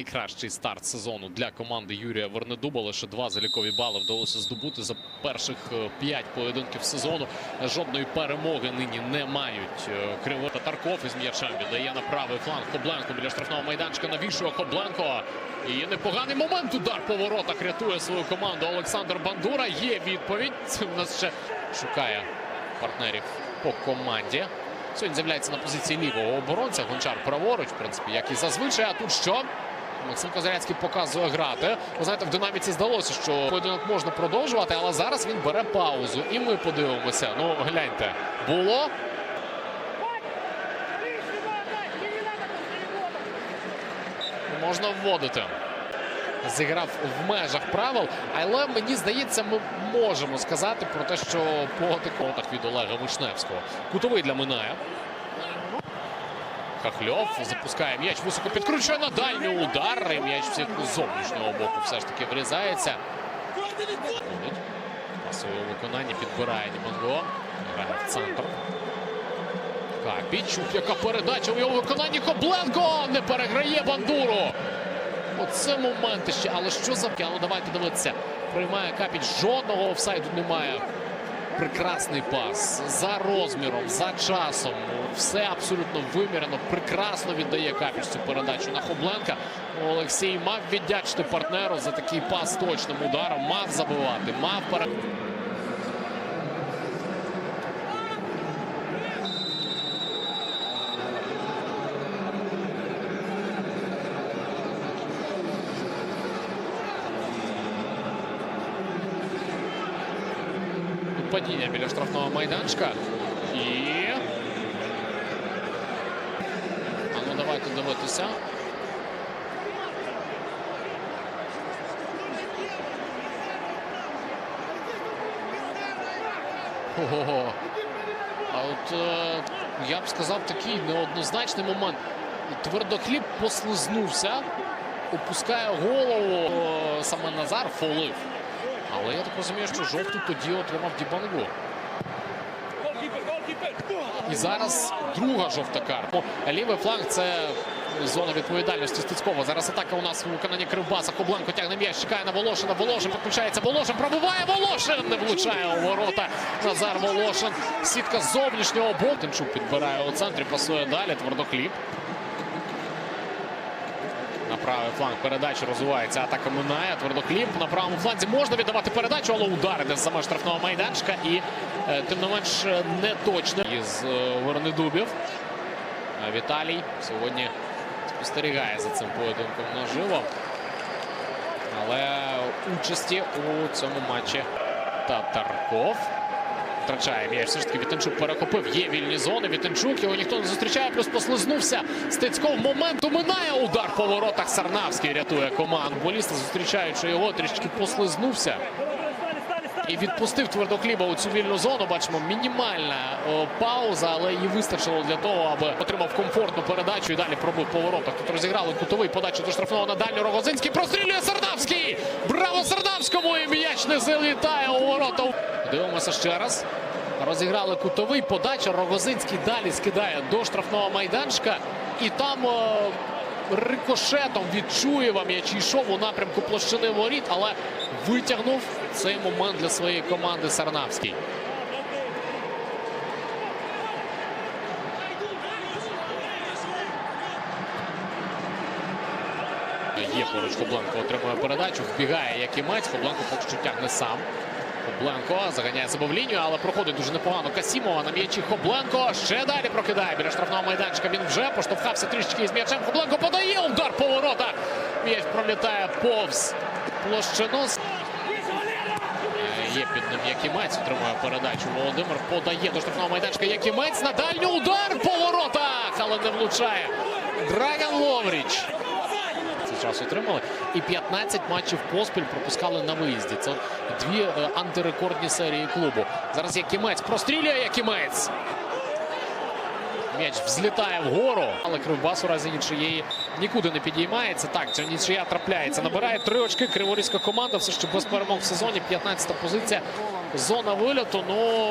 найкращий старт сезону для команди Юрія Вернедуба. Лише два залікові бали вдалося здобути за перших е, п'ять поєдинків сезону. Жодної перемоги нині не мають. Е, Криво Татарков із м'ячем віддає на правий фланг Кобленко біля штрафного майданчика. Навішує Кобленко. І непоганий момент. Удар по воротах рятує свою команду. Олександр Бандура. Є відповідь. Це в нас ще шукає партнерів по команді. Сьогодні з'являється на позиції лівого оборонця. Гончар праворуч, в принципі, як і зазвичай. А тут що? Максим Козаряцький показує грати. Ви знаєте, в динаміці здалося, що поєдинок можна продовжувати, але зараз він бере паузу. І ми подивимося. Ну, гляньте, було. Можна вводити. Зіграв в межах правил, але мені здається, ми можемо сказати про те, що по тикотах від Олега Вишневського. Кутовий для Миная. Хахльов запускає м'яч, високо підкручує на дальній удар. І м'яч з зовнішнього боку все ж таки врізається. Пасове виконання підбирає Діманго. Грає в центр. Капічук, яка передача у його виконанні Кобленко не переграє бандуру. Оце моменти ще. Але що за Ну давайте дивитися. Приймає Капіч. Жодного офсайду немає. Прекрасний пас за розміром, за часом. Все абсолютно вимірено. Прекрасно віддає Капіч цю передачу на Хобленка. Олексій мав віддячити партнеру за такий пас точним ударом. Мав забивати, мав пере... Падіння біля штрафного майданчика. І. А ну давайте дивитися. Ого. А от е, я б сказав такий неоднозначний момент. Твердохліб послизнувся, опускає голову. Е, Саме Назар фолив. Але я так розумію, що жовту тоді отримав Дібангу. І зараз друга жовта карта. Лівий фланг це зона відповідальності Стецькова. Зараз атака у нас у виконанні Кривбаса. Кобленко тягне м'яч, чекає на Волошина. Волошин підключається. Волошин пробиває. Волошин не влучає у ворота. Назар Волошин. Сітка зовнішнього боку. Тимчук підбирає у центрі, пасує далі. Твердохліб. На правий фланг передачі розвивається атака минає. Твердохліб на правому фланзі можна віддавати передачу, але удар іде з саме штрафного майданчика. І е, тим не менш е, не точно із Вернедубів. Е, Віталій сьогодні спостерігає за цим поєдинком наживо. Але участі у цьому матчі Татарков. Втрачає м'яч. Все ж таки Вітенчук перехопив. Є вільні зони. Вітенчук його ніхто не зустрічає. Плюс послизнувся. Стецьков моменту минає удар по воротах. Сарнавський рятує команду. Боліста, зустрічаючи його, трішки послизнувся. І відпустив твердохліба у цю вільну зону. Бачимо, мінімальна о, пауза, але її вистачило для того, аби отримав комфортну передачу і далі пробив по воротах. Тут розіграли кутовий подачу до штрафного на дальню Рогозинський. Прострілює Сардавський! Браво Сардавському! І м'яч не залітає у ворота. Дивимося ще раз. Розіграли кутовий. Подача Рогозинський далі скидає до штрафного майданчика. І там о, рикошетом від Чуєва м'яч йшов у напрямку площини воріт, але витягнув цей момент для своєї команди Сарнавський. Є поруч Хобленко отримує передачу, вбігає Якимець. Хобленко поки що тягне сам. Хобленко заганяє себе в лінію, але проходить дуже непогано Касімова на м'ячі. Хобленко ще далі прокидає біля штрафного майданчика. Він вже поштовхався трішечки із м'ячем. Хобленко подає удар по воротах. М'яч пролітає повз площину. Е, Є під ним Якимець, отримує передачу. Володимир подає до штрафного майданчика. Якимець на дальню удар по воротах, але не влучає. Драган Ловріч. Час отримали. І 15 матчів поспіль пропускали на виїзді. Це дві е, антирекордні серії клубу. Зараз Якимець прострілює Якимець. М'яч взлітає вгору, але Кривбас у разі нічиєї нікуди не підіймається. Так, ця нічия трапляється. Набирає три очки. Криворізька команда все ще без перемог в сезоні. 15-та позиція. Зона вильоту. Ну